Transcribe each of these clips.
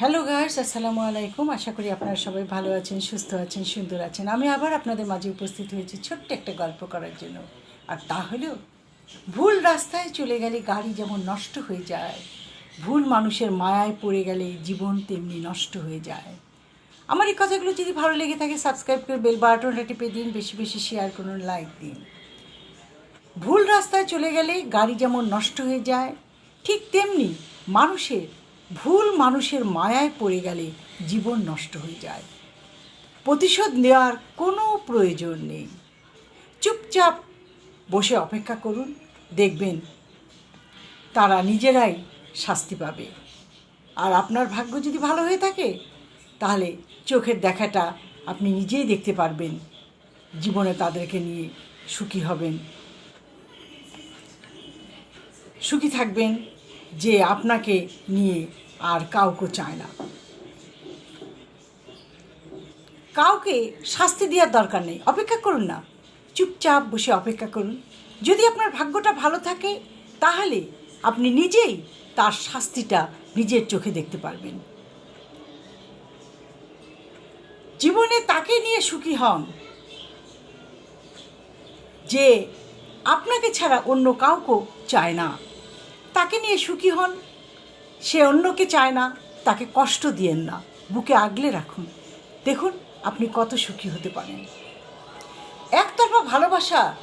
Hello guys আসসালামু আলাইকুম আশা করি আপনারা সবাই ভালো আছেন, সুস্থ আছেন, সুন্দর আছেন। আমি আবার আপনাদের মাঝে উপস্থিত হয়েছি ছোট্ট একটা গল্প করার জন্য। আর তা হলো, ভুল রাস্তায় চলে গেলে গাড়ি যেমন নষ্ট হয়ে যায়, ভুল মানুষের মায়ায় পড়ে গেলে জীবন তেমনি নষ্ট হয়ে যায়। আমার এই কথাগুলো যদি ভালো লেগে থাকে সাবস্ক্রাইব করে বেল বাটনটা টিপে দিন, বেশি বেশি শেয়ার করুন লাইক দিন। ভুল রাস্তায় চলে গেলে গাড়ি যেমন নষ্ট হয়ে যায়, ঠিক তেমনি মানুষের ভুল মানুষের মায়ায় পড়ে গেলে জীবন নষ্ট হয়ে যায়। প্রতিশোধ নেওয়ার কোনো প্রয়োজন নেই। চুপচাপ বসে অপেক্ষা করুন, দেখবেন তারা নিজেরাই শাস্তি পাবে। আর আপনার ভাগ্য যদি ভালো হয়ে থাকে, তাহলে চোখের দেখাটা আপনি নিজেই দেখতে পারবেন। জীবনে তাদেরকে নিয়ে সুখী হবেন। সুখী থাকবেন যে আপনাকে নিয়ে আর কাউকে চায় না। কাউকে শাস্তি দেওয়ার দরকার নেই। অপেক্ষা করুন না। চুপচাপ বসে অপেক্ষা করুন। যদি আপনার ভাগ্যটা ভালো থাকে, তাহলে আপনি নিজেই তার শাস্তিটা নিজের চোখে দেখতে পারবেন। জীবনে তাকে নিয়ে সুখী হন। যে আপনাকে ছাড়া অন্য কাউকে চায় না। তাকে নিয়ে সুখী হন। সে অন্যকে চায় না, তাকে কষ্ট দিয়েন না। বুকে আগলে রাখুন। দেখুন, আপনি কত সুখী হতে পারেন। একতরফা ভালোবাসা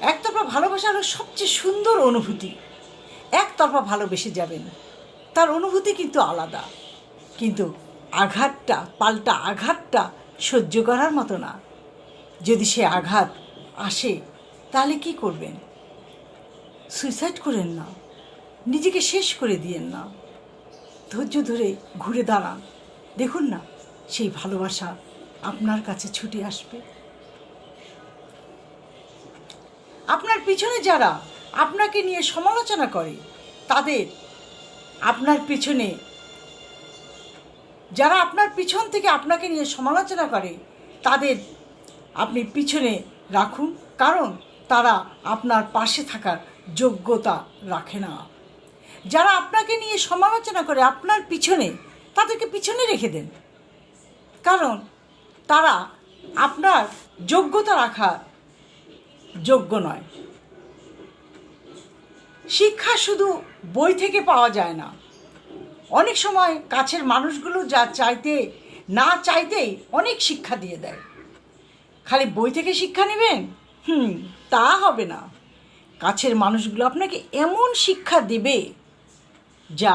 একতরফা ভালোবাসা হলো সবচেয়ে সুন্দর অনুভূতি। একতরফা ভালোবেসে যাবেন। তার অনুভূতি কিন্তু আলাদা। কিন্তু আঘাতটা, পাল্টা আঘাতটা সহ্য করার মতো না। যদি সে আঘাত আসে, তাহলে কি করবেন? সুইসাইড করেন না। নিজেকে শেষ করে দিয়েন না। ধৈর্য ধরে ঘুরে দাঁড়ান। দেখুন না, সেই ভালোবাসা আপনার কাছে ছুটে আসবে। আপনার পিছনে যারা আপনাকে নিয়ে সমালোচনা করে, তাদের আপনার পিছনে, যারা আপনার পিছন থেকে আপনাকে নিয়ে সমালোচনা করে, তাদের আপনি পিছনে রাখুন। কারণ তারা আপনার পাশে থাকার যোগ্যতা রাখে না। যারা আপনাকে নিয়ে সমালোচনা করে আপনার পিছনে, তাদেরকে পিছনে রেখে দেন। কারণ তারা আপনার যোগ্যতা রাখার যোগ্য নয়। শিক্ষা শুধু বই থেকে পাওয়া যায় না। অনেক সময় কাছের মানুষগুলো যা চাইতে, না চাইতেই অনেক শিক্ষা দিয়ে দেয়। খালি বই থেকে শিক্ষা নেবেন? হুম, তা হবে না। কাছের মানুষগুলো আপনাকে এমন শিক্ষা দেবে যা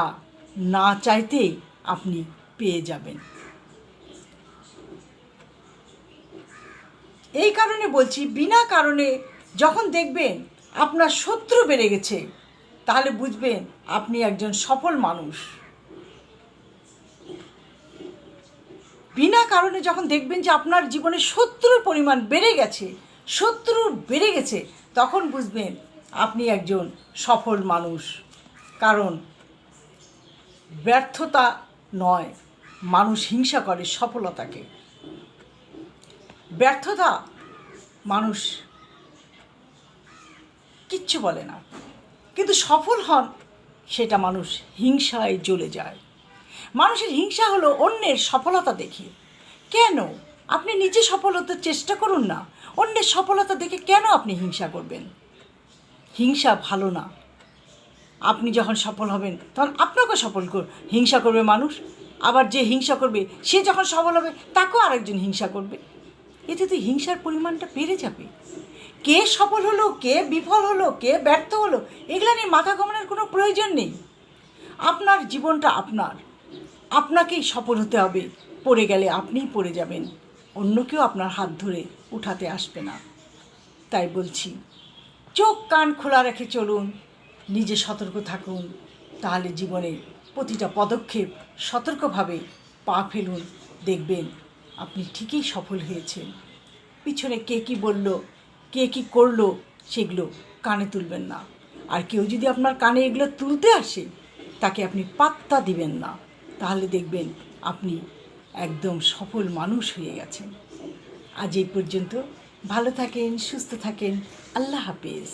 না চাইতেই আপনি পেয়ে যাবেন। এই কারণে বলছি, বিনা কারণে যখন দেখবেন আপনার শত্রু বেড়ে গেছে, তাহলে বুঝবেন আপনি একজন সফল মানুষ। বিনা কারণে যখন দেখবেন যে আপনার জীবনে শত্রুর পরিমাণ বেড়ে গেছে, শত্রু বেড়ে গেছে, তখন বুঝবেন আপনি একজন সফল মানুষ। কারণ ব্যর্থতা নয়, মানুষ হিংসা করে সফলতাকে। ব্যর্থতা মানুষ কিচ্ছু বলে না। কিন্তু সফল হন, সেটা মানুষ হিংসায় জ্বলে যায়। মানুষের হিংসা হলো অন্যের সফলতা দেখে। কেন? আপনি নিজে সফল হতে চেষ্টা করুন না। অন্যের সফলতা দেখে কেন আপনি হিংসা করবেন? হিংসা ভালো না। আপনি যখন সফল হবেন, তখন আপনাকে সফল কর, হিংসা করবে মানুষ। আবার যে হিংসা করবে, সে যখন সফল হবে, তাকেও আরেকজন হিংসা করবে। এতে তো হিংসার পরিমাণটা বেড়ে যাবে। কে সফল হলো, কে বিফল হলো, কে ব্যর্থ হলো, এগুলো নিয়ে মাথা ঘামানোর কোনো প্রয়োজন নেই। আপনার জীবনটা আপনার। আপনাকেই সফল হতে হবে। পড়ে গেলে আপনিই পড়ে যাবেন। অন্য কেউ আপনার হাত ধরে উঠাতে আসবে না। তাই বলছি, চোখ কান খোলা রেখে চলুন। নিজে সতর্ক থাকুন, তাহলে জীবনের প্রতিটা পদক্ষেপ সতর্কভাবে পা ফেলুন, দেখবেন আপনি ঠিকই সফল হয়েছেন। পিছনে কে কি বলল, কে কি করল, সেগুলো কানে তুলবেন না। আর কেউ যদি আপনার কানে এগুলো তুলতে আসে, তাকে আপনি পাত্তা দিবেন না। তাহলে দেখবেন আপনি একদম সফল মানুষ হয়ে গেছেন। আজ এই পর্যন্ত ভালো থাকেন, সুস্থ থাকেন, আল্লাহ হাফেজ।